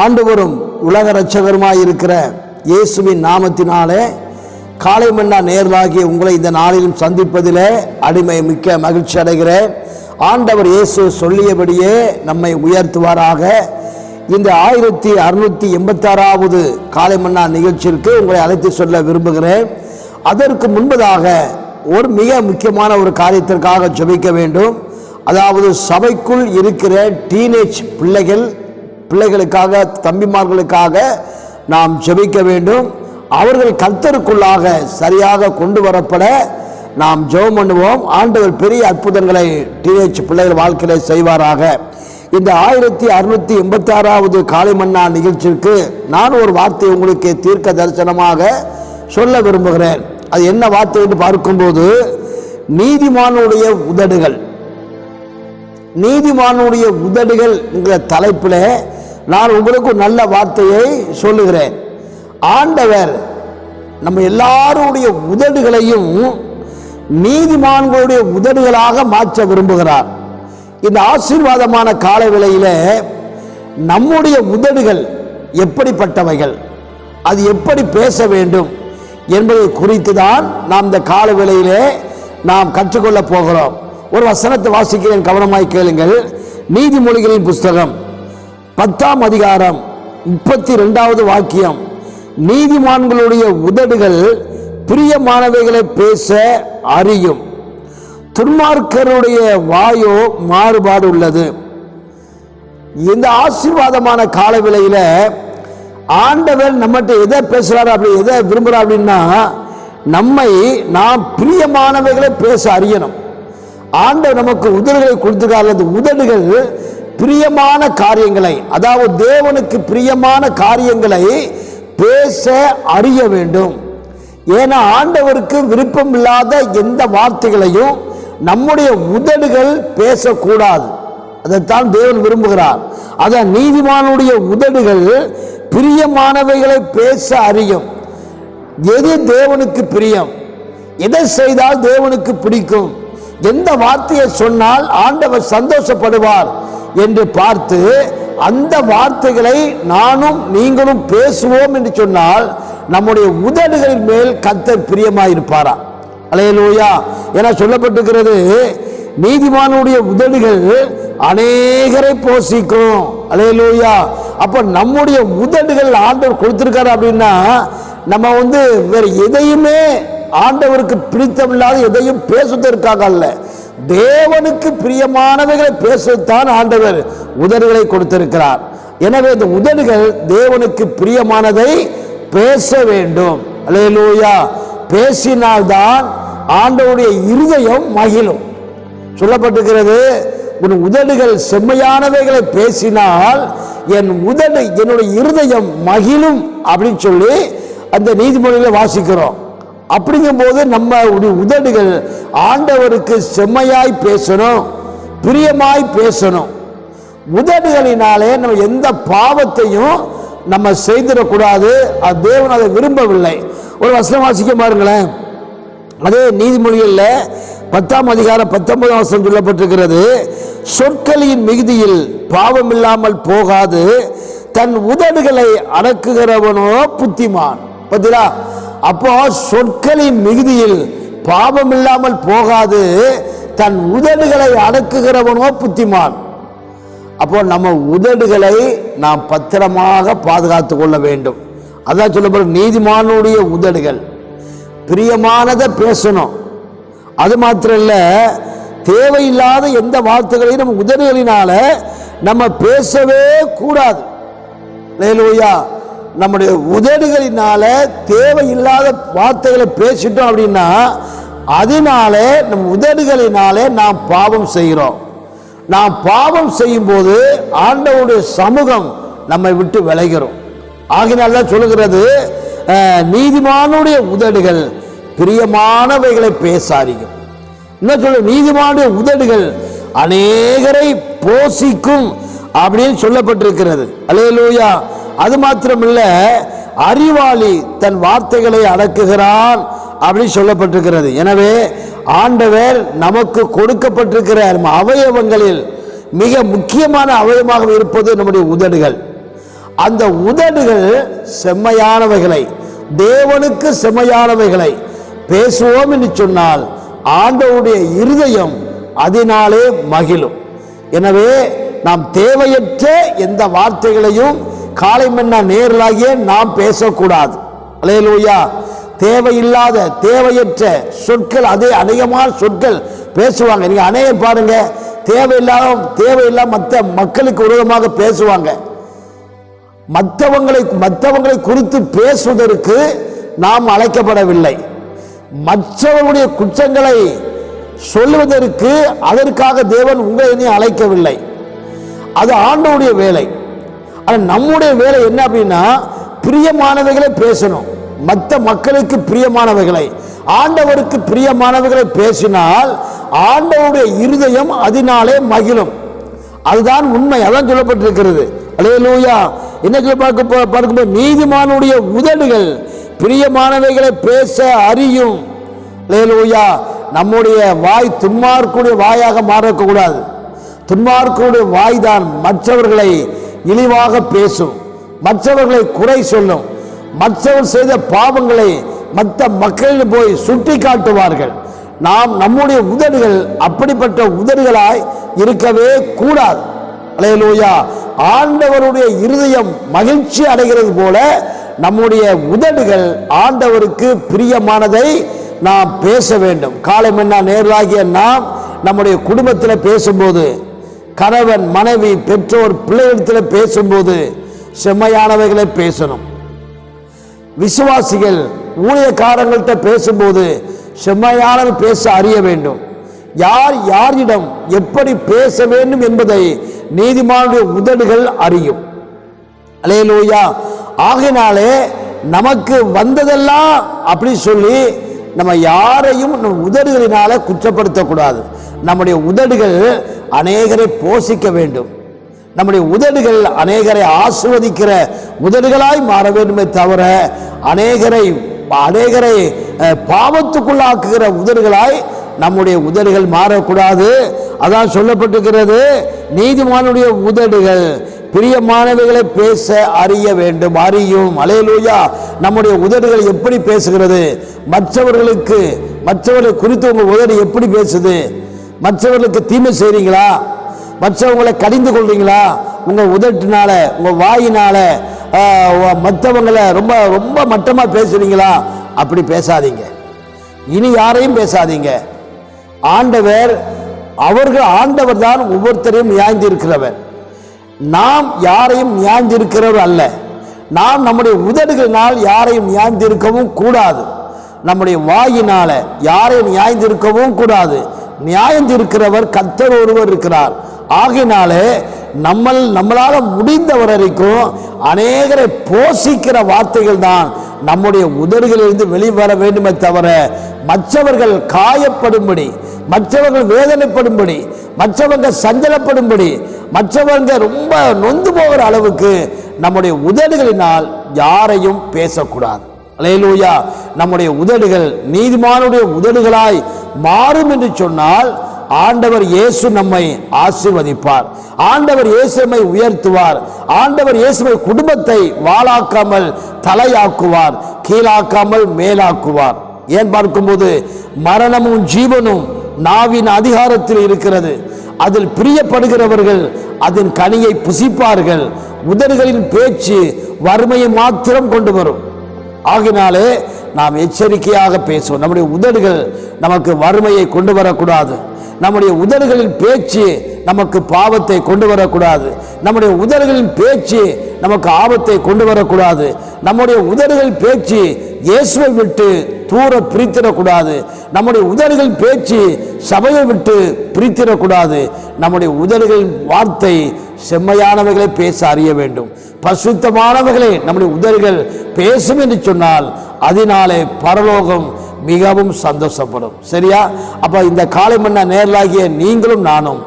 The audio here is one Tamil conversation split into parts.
ஆண்டவரும் உலக இருக்கிற இயேசுவின் நாமத்தினாலே காலை மன்னா நேர்களாகிய உங்களை இந்த நாளிலும் சந்திப்பதிலே அடிமை மிக்க மகிழ்ச்சி அடைகிறேன். ஆண்டவர் இயேசு சொல்லியபடியே நம்மை உயர்த்துவாராக. இந்த ஆயிரத்தி அறுநூத்தி எண்பத்தாறாவது காலை மன்னா நிகழ்ச்சிக்கு உங்களை அழைத்து சொல்ல விரும்புகிறேன். அதற்கு முன்பதாக ஒரு மிக முக்கியமான ஒரு காரியத்திற்காக ஜபிக்க வேண்டும். அதாவது சபைக்குள் இருக்கிற டீனேஜ் பிள்ளைகள் பிள்ளைகளுக்காக தம்பிமார்களுக்காக நாம் ஜெபிக்க வேண்டும். அவர்கள் கர்த்தருக்குள்ளாக சரியாக கொண்டு வரப்பட நாம் ஜெபம் பண்ணுவோம். ஆண்டவர் பெரிய அற்புதங்களை டீனேஜ் பிள்ளைகள் வாழ்க்கையில செய்வாராக. இந்த ஆயிரத்தி அறுநூத்தி எண்பத்தி ஆறாவது காலை நிகழ்ச்சிக்கு நான் ஒரு வார்த்தை உங்களுக்கு தீர்க்க தரிசனமாக சொல்ல விரும்புகிறேன். அது என்ன வார்த்தை என்று பார்க்கும்போது நீதிமானுடைய உதடுகள். நீதிமானுடைய உதடுகள் என்கிற தலைப்பில் நான் உங்களுக்கு நல்ல வார்த்தையை சொல்லுகிறேன். ஆண்டவர் நம்ம எல்லாருடைய உதடுகளையும் நீதிமான்களுடைய உதடுகளாக மாற்ற விரும்புகிறார். இந்த ஆசீர்வாதமான கால விலையில் நம்முடைய உதடுகள் எப்படிப்பட்டவைகள்? அது எப்படி பேச வேண்டும் என்பதை குறித்து தான் நாம் இந்த கால விலையிலே நாம் கற்றுக்கொள்ளப் போகிறோம். ஒரு வசனத்தை வாசிக்கிறேன் கவனமாய் கேளுங்கள். நீதிமொழிகளின் புஸ்தகம். பத்தாம் அதிகாரம் முப்பத்தி ரெண்டாவது வாக்கியம். நீதிமான்களுடைய உதடுகள் பிரியமானவைகளை பேச அறியும். துன்மார்க்கருடைய வாயோ மாறுபாடு உள்ளது. இந்த ஆசீர்வாதமான காலவிலையில ஆண்டவர் நம்மகிட்ட எதை பேசுறாரு அப்படி எதை விரும்புகிறார் அப்படின்னா நம்மை நாம் பிரியமானவைகளை பேச அறியணும். ஆண்டவர் நமக்கு உதடுகளை கொடுத்துருக்காரு. அந்த உதடுகள் பிரியமான காரியங்களை அதாவது தேவனுக்கு பிரியமான காரியங்களை பேச அறிய வேண்டும். ஏன்னா ஆண்டவருக்கு விருப்பம் இல்லாத எந்த வார்த்தைகளையும் நம்முடைய உதடுகள் பேசக்கூடாது. அதைத்தான் தேவன் விரும்புகிறார். அதான் நீதிமானுடைய உதடுகள் பிரியமானவைகளை பேச அறியும். எது தேவனுக்கு பிரியம்? எதை செய்தால் தேவனுக்கு பிடிக்கும்? எந்த வார்த்தையை சொன்னால் ஆண்டவர் சந்தோஷப்படுவார்? என்று பார்த்து அந்த வார்த்தைகளை நானும் நீங்களும் பேசுவோம் என்று சொன்னால் நம்முடைய உதடுகளின் மேல் கத்தர் பிரியமாயிருப்பாரா? அலையலூயா. என சொல்லப்பட்டிருக்கிறது நீதிமானுடைய உதடுகள் அநேகரை போசிக்கும் அலையலூயா. அப்ப நம்முடைய உதடுகள் ஆண்டவர் கொடுத்திருக்காரு அப்படின்னா நம்ம வந்து வேற எதையுமே ஆண்டவருக்கு பிடித்தமில்லாத எதையும் பேசுவதற்காக அல்ல. தேவனுக்கு பிரியமானவைகளை பேசத்தான் ஆண்டவர் உதடுகளை கொடுத்திருக்கிறார். எனவே இந்த உதடுகள் தேவனுக்கு பிரியமானதை பேச வேண்டும். அலையலூயா பேசினால்தான் ஆண்டவருடைய இருதயம் மகிழும். சொல்லப்பட்டிருக்கிறது உன் உதடுகள் செம்மையானவைகளை பேசினால் என் உதடு என்னுடைய இருதயம் மகிழும் அப்படின்னு சொல்லி அந்த நீதிமொழியில் வாசிக்கிறோம். அப்படிங்கும்போது நம்ம உதடுகள் ஆண்டவருக்கு செம்மையாய் பேசணும் பிரியமாய் பேசணும். உதடுகளினாலே நம்ம எந்த பாவத்தையும் நம்ம செய்திடக்கூடாது. அது தேவன் அதை விரும்பவில்லை. ஒரு வசனம் வாசிக்க பாருங்களேன். அதே நீதிமொழிகளில் பத்தாம் அதிகாரம் பத்தொன்பதாம் வசனம் சொல்லப்பட்டிருக்கிறது. சொற்களின் மிகுதியில் பாவம் இல்லாமல் போகாது. தன் உதடுகளை அடக்குகிறவனோ புத்திமான். பார்த்தீங்களா அப்போ சொற்களின் மிகுதியில் பாவம் இல்லாமல் போகாது தன் உதடுகளை அடக்குகிறவனோ புத்திமான். அப்போ நம்ம உதடுகளை நாம் பத்திரமாக பாதுகாத்து கொள்ள வேண்டும். அதான் சொல்லப்படும் நீதிமானுடைய உதடுகள். பிரியமானதை பேசணும். அது மாத்திரம் இல்ல தேவையில்லாத எந்த வார்த்தைகளையும் நம்ம உதடுகளினால நம்ம பேசவே கூடாது. லேலூயா நம்முடைய உதடுகளினால தேவையில்லாத வார்த்தைகளை பேசிட்டோம் அப்படின்னா அதனாலே நம் உதடுகளினாலே நாம் பாவம் செய்கிறோம். நாம் பாவம் செய்யும்போது ஆண்டவருடைய சமூகம் நம்மை விட்டு விளைகிறோம் ஆகினால் தான் சொல்லுகிறது நீதிமானுடைய உதடுகள் பிரியமானவைகளை பேசாரிக்கும் என்ன சொல்ல நீதிமானுடைய உதடுகள் அநேகரை போசிக்கும் அப்படின்னு சொல்லப்பட்டிருக்கிறது. அல்லேலூயா. அது மாத்திரமில்ல அறிவாளி தன் வார்த்தைகளை அடக்குகிறான் அப்படின்னு சொல்லப்பட்டிருக்கிறது. எனவே ஆண்டவர் நமக்கு கொடுக்கப்பட்டிருக்கிற அவயவங்களில் மிக முக்கியமான அவயமாக இருப்பது நம்முடைய உதடுகள். அந்த உதடுகள் செம்மையானவைகளை தேவனுக்கு செம்மையானவைகளை பேசுவோம் என்று சொன்னால் ஆண்டவருடைய இருதயம் அதனாலே மகிழும். எனவே நாம் தேவையற்ற எந்த வார்த்தைகளையும் காலை மன்னா நேரலாகிய நாம் பேசக்கூடாது. அலையலூயா தேவையில்லாத தேவையற்ற சொற்கள் அதே அநேகமான சொற்கள் பேசுவாங்க. நீங்கள் அநேகம் பாருங்க தேவையில்லாத தேவையில்லாம மற்ற மக்களுக்கு விரோதமாக பேசுவாங்க. மற்றவங்களை மற்றவங்களை குறித்து பேசுவதற்கு நாம் அழைக்கப்படவில்லை. மற்றவர்களுடைய குற்றங்களை சொல்லுவதற்கு அதற்காக தேவன் உங்களை என்னையும் அழைக்கவில்லை. அது ஆண்டவுடைய வேலை. ஆனால் நம்முடைய வேலை என்ன அப்படின்னா பிரியமானவைகளை பேசணும். மற்ற மக்களுக்கு பிரியமானவைகளை. ஆண்டவருக்கு பிரியமானவைகளை பேசினால் ஆண்டவருடைய இருதயம் அதனாலே மகிழும். அதுதான் உண்மை. அதான் சொல்லப்பட்டிருக்கிறது. அலே என்ன இன்னைக்கு பார்க்க போ- பார்க்கும்போது நீதிமானுடைய உதடுகள் பிரியமானவைகளை பேச அறியும். அலையலூயா. நம்முடைய வாய் துன்மார்க்குடைய வாயாக மாறக்கூடாது. துன்மார்க்குடைய வாய் தான் மற்றவர்களை இழிவாக பேசும். மற்றவர்களை குறை சொல்லும். மற்றவர் செய்த பாவங்களை மற்ற மக்களில் போய் சுட்டி காட்டுவார்கள் நாம் நம்முடைய உதடுகள் அப்படிப்பட்ட உதடுகளாய் இருக்கவே கூடாது. அலையலூயா. ஆண்டவருடைய இருதயம் மகிழ்ச்சி அடைகிறது போல நம்முடைய உதடுகள் ஆண்டவருக்கு பிரியமானதை நாம் பேச வேண்டும். காலம் என்ன நேர்வாகிய நாம் நம்முடைய குடும்பத்தில் பேசும்போது கணவன் மனைவி பெற்றோர் பிள்ளைகளிடத்தில் பேசும்போது செம்மையானவைகளை பேசணும். விசுவாசிகள் ஊழியக்காரங்கள்ட்ட பேசும்போது செம்மையானவர் பேச அறிய வேண்டும். யார் யாரிடம் எப்படி பேச வேண்டும் என்பதை நீதிமானுடைய உதடுகள் அறியும். அலையலூயா ஆகினாலே நமக்கு வந்ததெல்லாம் அப்படி சொல்லி நம்ம யாரையும் நம் உதடுகளினால குற்றப்படுத்தக்கூடாது. நம்முடைய உதடுகள் அநேகரை போஷிக்க வேண்டும். நம்முடைய உதடுகள் அநேகரை ஆசிர்வதிக்கிற உதடுகளாய் மாற வேண்டுமே தவிர அநேகரை அநேகரை பாவத்துக்குள்ளாக்குகிற உதடுகளாய் நம்முடைய உதடுகள் மாறக்கூடாது. அதான் சொல்லப்பட்டிருக்கிறது நீதிமானுடைய உதடுகள் பிரியமானவைகளை பேச அறிய வேண்டும் அறியும். அலையலூயா. நம்முடைய உதடுகள் எப்படி பேசுகிறது? மற்றவர்களுக்கு மற்றவர்களை குறித்து உங்கள் உதடு எப்படி பேசுது? மற்றவர்களுக்கு தீமை செய்கிறீங்களா மற்றவங்களை கடிந்து கொள்றீங்களா? உங்கள் உதட்டினால உங்கள் வாயினால மற்றவங்களை ரொம்ப ரொம்ப மட்டமாக பேசுறீங்களா? அப்படி பேசாதீங்க. இனி யாரையும் பேசாதீங்க. ஆண்டவர் அவர்கள் ஆண்டவர் தான் ஒவ்வொருத்தரையும் நியாய்ந்திருக்கிறவர். நாம் யாரையும் நியாய்ந்திருக்கிறவர் அல்ல. நாம் நம்முடைய உதடுகளினால் யாரையும் நியாய்ந்திருக்கவும் கூடாது. நம்முடைய வாயினால யாரையும் நியாய்ந்திருக்கவும் கூடாது. நியாயந்திருக்கிறவர் கத்தர் ஒருவர் இருக்கிறார். ஆகினாலே நம்ம நம்மளால் முடிந்த வரைக்கும் அநேகரை போஷிக்கிற வார்த்தைகள் தான் நம்முடைய உதடுகளிலிருந்து வெளிவர வேண்டுமே தவிர மற்றவர்கள் காயப்படும்படி மற்றவர்கள் வேதனைப்படும்படி மற்றவங்க சஞ்சலப்படும்படி மற்றவங்க ரொம்ப நொந்து போகிற அளவுக்கு நம்முடைய உதடுகளினால் யாரையும் பேசக்கூடாது. அலையலூயா. நம்முடைய உதடுகள் நீதிமானுடைய உதடுகளாய் மாறும் என்று சொன்னால் ஆண்டவர் இயேசு நம்மை ஆசிர்வதிப்பார். ஆண்டவர் இயேசுமை உயர்த்துவார். ஆண்டவர் இயேசுமை குடும்பத்தை வாழாக்காமல் தலையாக்குவார் கீழாக்காமல் மேலாக்குவார். ஏன் பார்க்கும்போது மரணமும் ஜீவனும் நாவின் அதிகாரத்தில் இருக்கிறது. அதில் பிரியப்படுகிறவர்கள் அதன் கனியை புசிப்பார்கள். உதடுகளின் பேச்சு வறுமையை மாத்திரம் கொண்டு வரும். ஆகினாலே நாம் எச்சரிக்கையாக பேசுவோம். நம்முடைய உதடுகள் நமக்கு வறுமையை கொண்டு வரக்கூடாது. நம்முடைய உதடுகளின் பேச்சு நமக்கு பாவத்தை கொண்டு வரக்கூடாது. நம்முடைய உதடுகளின் பேச்சு நமக்கு ஆபத்தை கொண்டு வரக்கூடாது. நம்முடைய உதடுகள் பேச்சு இயேசுவை விட்டு தூர பிரித்திடக்கூடாது. நம்முடைய உதடுகள் பேச்சு சபையை விட்டு பிரித்திடக்கூடாது. நம்முடைய உதடுகளின் வார்த்தை செம்மையானவைகளை பேச அறிய வேண்டும். பசுத்தமானவைகளை நம்முடைய உதடுகள் பேசும் என்று சொன்னால் அதனாலே பரலோகம் மிகவும் சந்தோஷப்படும். சரியா? அப்போ இந்த காலை மன்னா நேரலாகிய நீங்களும் நானும்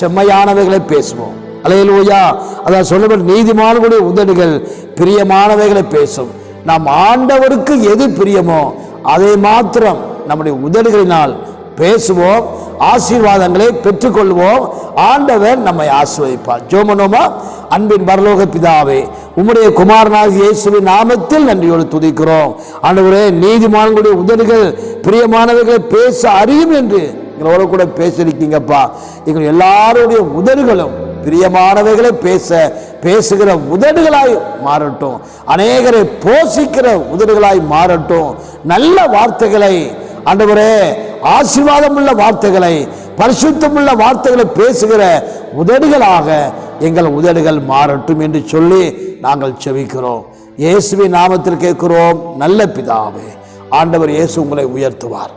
செம்மையானவைகளை பேசுவோம். அலையலூயா அதான் சொல்லப்பட்ட நீதிமான்களுடைய உதடுகள் பிரியமானவைகளை பேசும். நாம் ஆண்டவருக்கு எது பிரியமோ அதை மாத்திரம் நம்முடைய உதடுகளினால் பேசுவோம். ஆசீர்வாதங்களை பெற்றுக்கொள்வோம். ஆண்டவர் நம்மை ஆசிர்வதிப்பார். ஜோமனோமா அன்பின் பரலோக பிதாவே உம்முடைய குமாரனாக இயேசுவின் நாமத்தில் நன்றியோடு துதிக்கிறோம். ஆண்டவரே நீதிமான்களுடைய உதடுகள் பிரியமானவர்களை பேச அறியும் என்று எங்களோட கூட பேசிருக்கீங்கப்பா எங்கள் எல்லாருடைய உதடுகளும் பிரியமானவைகளை பேச பேசுகிற உதடுகளாய் மாறட்டும். அநேகரை போஷிக்கிற உதடுகளாய் மாறட்டும். நல்ல வார்த்தைகளை ஆண்டவரே ஆசீர்வாதமுள்ள வார்த்தைகளை பரிசுத்தமுள்ள வார்த்தைகளை பேசுகிற உதடுகளாக எங்கள் உதடுகள் மாறட்டும் என்று சொல்லி நாங்கள் செவிக்கிறோம் இயேசுவின் நாமத்தில் கேட்கிறோம் நல்ல பிதாவே ஆண்டவர் இயேசு உங்களை உயர்த்துவார்.